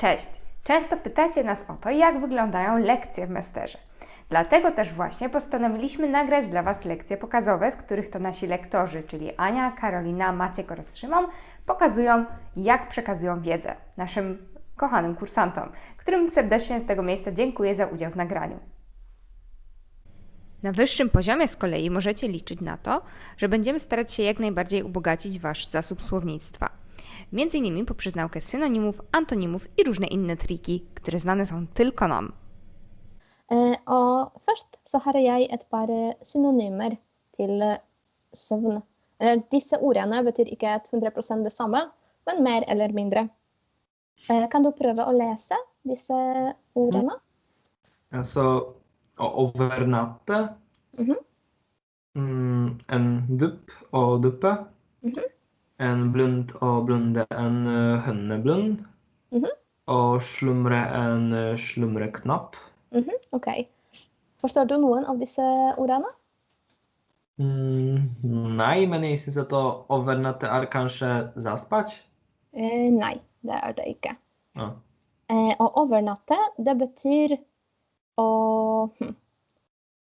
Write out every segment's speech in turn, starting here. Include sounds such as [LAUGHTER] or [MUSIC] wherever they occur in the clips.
Cześć! Często pytacie nas o to, jak wyglądają lekcje w Mesterze. Dlatego też właśnie postanowiliśmy nagrać dla Was lekcje pokazowe, w których to nasi lektorzy, czyli Ania, Karolina, Maciek oraz Szymon, pokazują, jak przekazują wiedzę naszym kochanym kursantom, którym serdecznie z tego miejsca dziękuję za udział w nagraniu. Na wyższym poziomie z kolei możecie liczyć na to, że będziemy starać się jak najbardziej ubogacić Wasz zasób słownictwa. Między innymi poprzez naukę synonimów, antonimów i różne inne triki, które znane są tylko nam. Eh, og først så har jeg et par synonymer til søvn. Eller disse ordene betyr ikke et 100 det samme, men mer eller mindre. Eh, Kan du prøve å lese disse ordene? Alltså, o- overnatte. Mhm. Mm, en dupp og duppe. Mhm. En blund og blunde, en uh, Mm -hmm. Og slumre, en uh, slumreknapp. -hmm. OK. Forstår du noen av disse ordene? Mm, nei, men jeg syns at å overnatte er kanskje zaspać. Eh, Nei, det er det ikke. Ah. Eh, Å overnatte, det betyr å hm.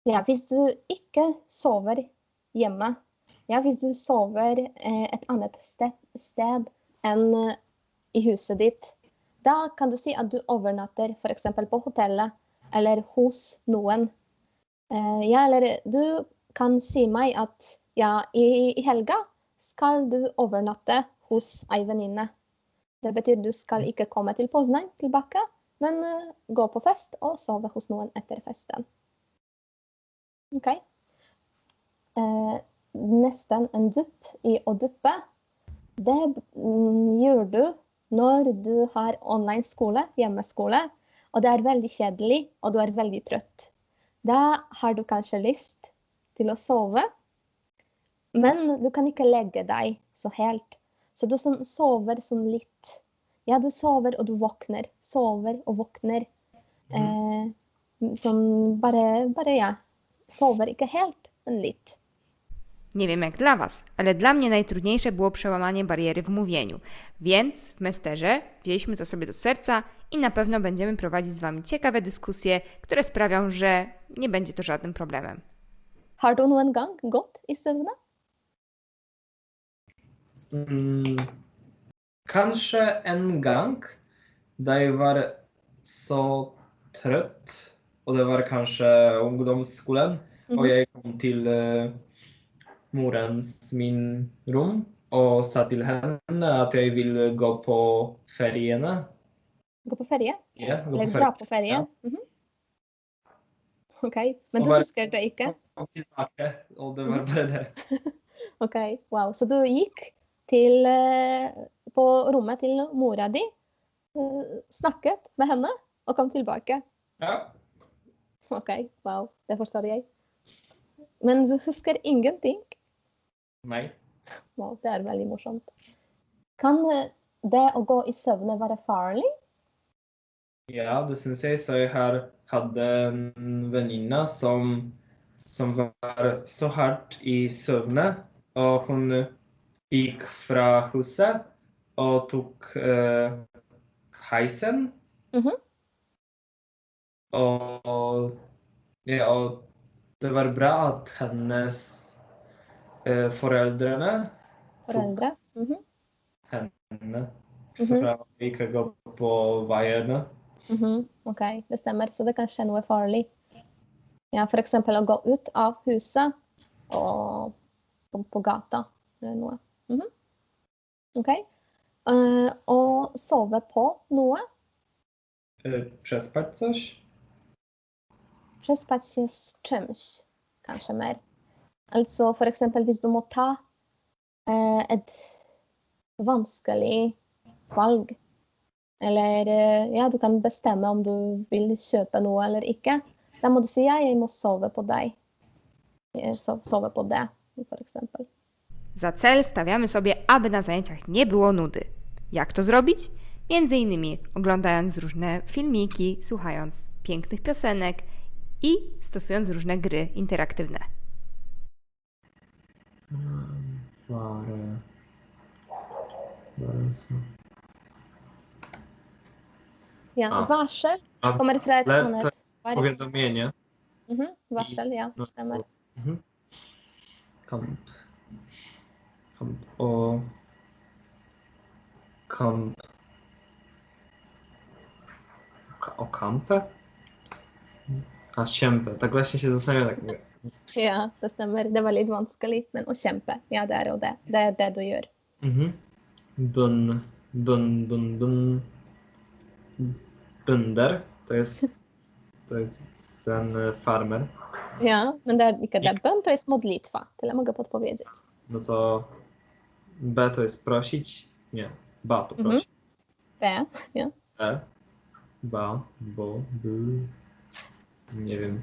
Ja, hvis du ikke sover hjemme Ja, hvis du sover eh, et annet sted, sted enn eh, i huset ditt, da kan du si at du overnatter f.eks. på hotellet eller hos noen. Eh, ja, eller du kan si meg at ja, i, i helga skal du overnatte hos ei venninne. Det betyr du skal ikke komme til Poznan tilbake, men gå på fest og sove hos noen etter festen. OK. Nesten en dupp i å duppe. Det mm, gjør du når du har online skole, hjemmeskole, og det er veldig kjedelig, og du er veldig trøtt. Da har du kanskje lyst til å sove, men du kan ikke legge deg så helt. Så du sånn sover sånn litt. Ja, du sover og du våkner. Sover og våkner. Eh, sånn bare, bare, ja. Sover ikke helt, men litt. Nie wiem jak dla Was, ale dla mnie najtrudniejsze było przełamanie bariery w mówieniu. Więc w Mesterze wzięliśmy to sobie do serca i na pewno będziemy prowadzić z Wami ciekawe dyskusje, które sprawią, że nie będzie to żadnym problemem. Har du noen gang gått i søvne? Mm, kanskje en gang da jeg var så trøtt, og det var kanskje ungdomsskolen, og Mhm. jeg kom til eh, morens min rom og sa til henne at jeg vil gå på feriene. Gå på ferie? Ja, gå Eller på dra på ferie? Ja. Mhm. OK. Men du husker det ikke? Og tilbake, og det var bare det. [LAUGHS] OK. Wow. Så du gikk til, eh, på rommet til mora di, eh, snakket med henne og kom tilbake? Ja. OK. Wow. Det forstår jeg. Men du husker ingenting? Nei. Wow, det er veldig morsomt. Kan eh, det å gå i søvne være farlig? Ja, det syns jeg. Så jeg har hadde en venninne som, som var så hardt i søvne, og hun gikk fra huset og tok eh, heisen. Mhm. Og, ja, og det var bra at hennes eh, foreldrene Foreldre? Mhm. henne Mhm. fra å ikke gå på veiene. Mhm, OK, det stemmer. Så det kan skje noe farlig. Ja, F.eks. å gå ut av huset og på, på gata eller noe. Mhm. OK. Uh, og sove på noe. Uh, Przespać coś? Przespać się z czymś, kanskje mer. Altså f.eks. hvis du må ta eh, et vanskelig valg. Eller eh, ja, du kan bestemme om du vil kjøpe noe eller ikke. Da må du si ja, jeg må sove på deg. Sove på det, f.eks. Za cel stawiamy sobie, aby na zajęciach nie było nudy. Jak to zrobić? Między innymi oglądając różne filmiki, słuchając pięknych piosenek i stosując różne gry interaktywne. Så Ja, A. varsel A kommer från ett ale annat to verb. powiadomienie. Mhm, varsel, ja, stämmer. Mhm. Kamp. Kamp och... Kamp. Ka- O kampę? A, kämpe. Tak właśnie się zastanawiam. Tak mówię. Ja, det stämmer. Det var litt vanskelig, men å kjempe, ja, det er jo det. Det er det du gjør. Mhm. Bun, bun, bun, bun. Bunder. To jest, to jest ten e, farmer. Ja, men det er ikke det. Bønn, to jest modlitwa. Tyle mogę podpowiedzieć. No to B to jest prosić. Nie. Ba to Mhm. prosić. B, ja. E. Ba, bo, by. Nie wiem.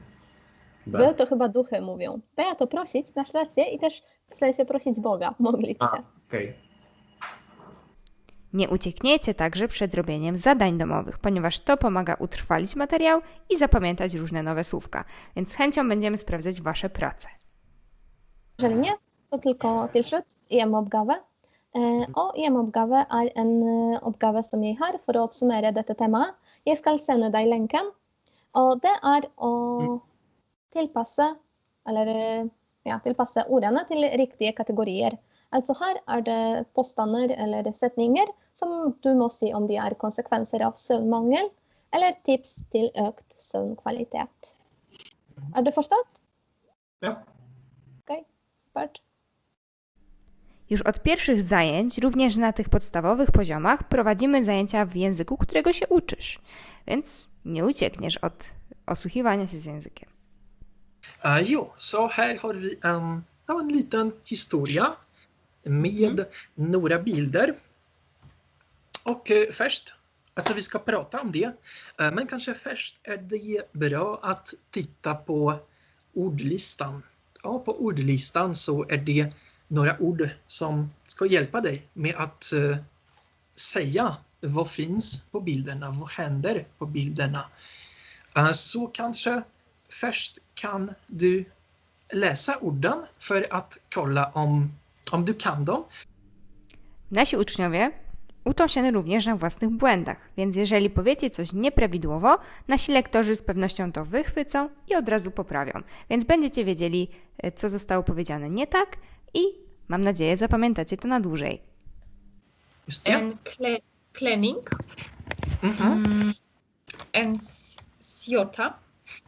B. To chyba duchy mówią. B to prosić, masz rację, i też w sensie prosić Boga, [LAUGHS] modlić A, się. okej. Nie uciekniecie także przed robieniem zadań domowych, ponieważ to pomaga utrwalić materiał i zapamiętać różne nowe słówka, więc z chęcią będziemy sprawdzać Wasze prace. Jeżeli nie, så tylko til slutt EM-oppgave. Eh, og EM-oppgave er en eh, oppgave som jeg har for å oppsummere dette temaet. Jeg skal sende deg lenken, og det er å tilpasse, eller ja, tilpasse ordene til riktige kategorier. Altså her er det påstander eller setninger som du må si om de er konsekvenser av søvnmangel, eller tips til økt søvnkvalitet. Er det forstått? Ja. Supert. Już od pierwszych zajęć, również na tych podstawowych poziomach, prowadzimy zajęcia w języku, którego się uczysz, więc nie uciekniesz od osłuchiwania się z językiem. Uh, jo, så her har vi en, ja, en liten historie med några bilder. Og uh, først alltså vi skal prate om det, uh, men kanskje først er det bra att titta på ordlistan. Ja, på ordlistan så er det noen ord som skal hjelpe deg med att uh, säga vad finns på bilderna, vad händer på bilderna. Eh, Så kanske först kan du läsa orden för att kolla om, om du kan dem. Nasi uczniowie uczą się również na własnych błędach, więc jeżeli powiecie coś nieprawidłowo, nasi lektorzy z pewnością to wychwycą i od razu poprawią. Więc będziecie wiedzieli, e, co zostało powiedziane nie tak i mam nadzieję zapamiętacie to na dłużej. En klä, klänning. Mhm. Mm, en s- skjorta.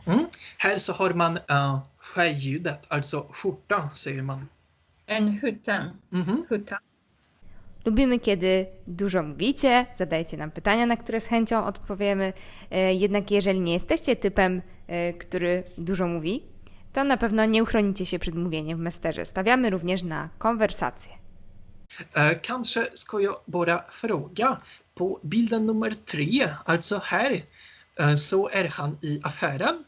Mm. Här så har man uh, skälljudet, alltså skjorta säger man. En hutta. Mhm. hutta. Lubimy, kiedy dużo mówicie, zadajecie nam pytania, na które z chęcią odpowiemy. E, Jednak jeżeli nie jesteście typem, e, który dużo mówi, to na pewno nie uchronicie się przed mówieniem w mesterze. Stawiamy również na konwersację. Eh, kanske ska jag bara fråga på bilden nummer tre, alltså här så är han i affären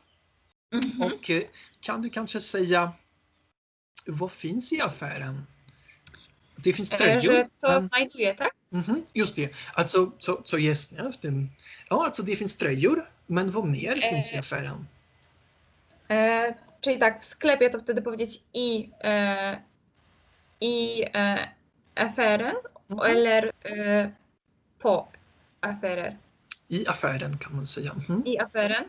Mhm. och eh, kan du kanske säga vad finns i affären? Det finns E, tröjor. Men- znajduje, tak? Mhm, just det. Alltså, så, så tym, ja, alltså det finns tröjor, men vad mer finns i affären? E, czyli tak, w sklepie to wtedy powiedzieć i, e, i e, mm-hmm. eller e, på affärer. I affären kan man säga. Mhm. I affären.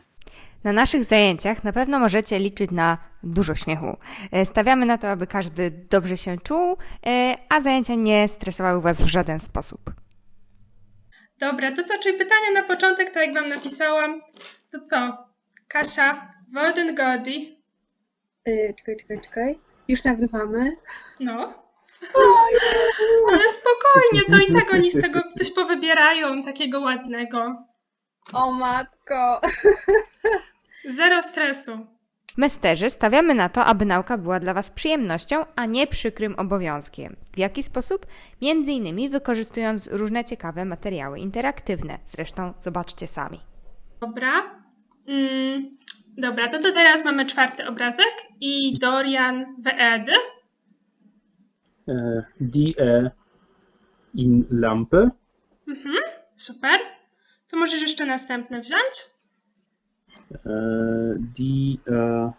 Na naszych zajęciach na pewno możecie liczyć na dużo śmiechu. E, Stawiamy na to, aby każdy dobrze się czuł, e, a zajęcia nie stresowały Was w żaden sposób. Dobra, to co, czyli pytanie na początek, tak jak Wam napisałam, to co? Kasia, Woden Godi, Yy, czekaj, czekaj, czekaj. Już nagrywamy. no. [LAUGHS] Ale spokojnie, to i tak oni z tego coś powybierają, takiego ładnego. O matko! [LAUGHS] Zero stresu. W Mesterze stawiamy na to, aby nauka była dla Was przyjemnością, a nie przykrym obowiązkiem. W jaki sposób? Między innymi wykorzystując różne ciekawe materiały interaktywne. Zresztą zobaczcie sami. Dobra. Mm, dobra, to, to teraz mamy czwarty obrazek i Dorian Veed. De är in lampe. Mhm, super. To możesz jeszcze następny wziąć. Eh, de är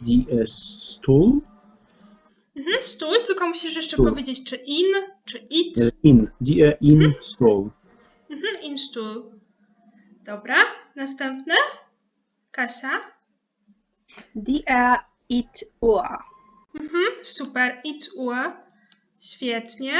de är stol. Mhm, stój, tylko musisz jeszcze Stół. powiedzieć, czy in, czy it. Eh, in. De är in stol. Mhm, in Stuhl. Dobra, następne. Kasia. Die er it Uhr. Mhm, super, it Uhr. Świetnie.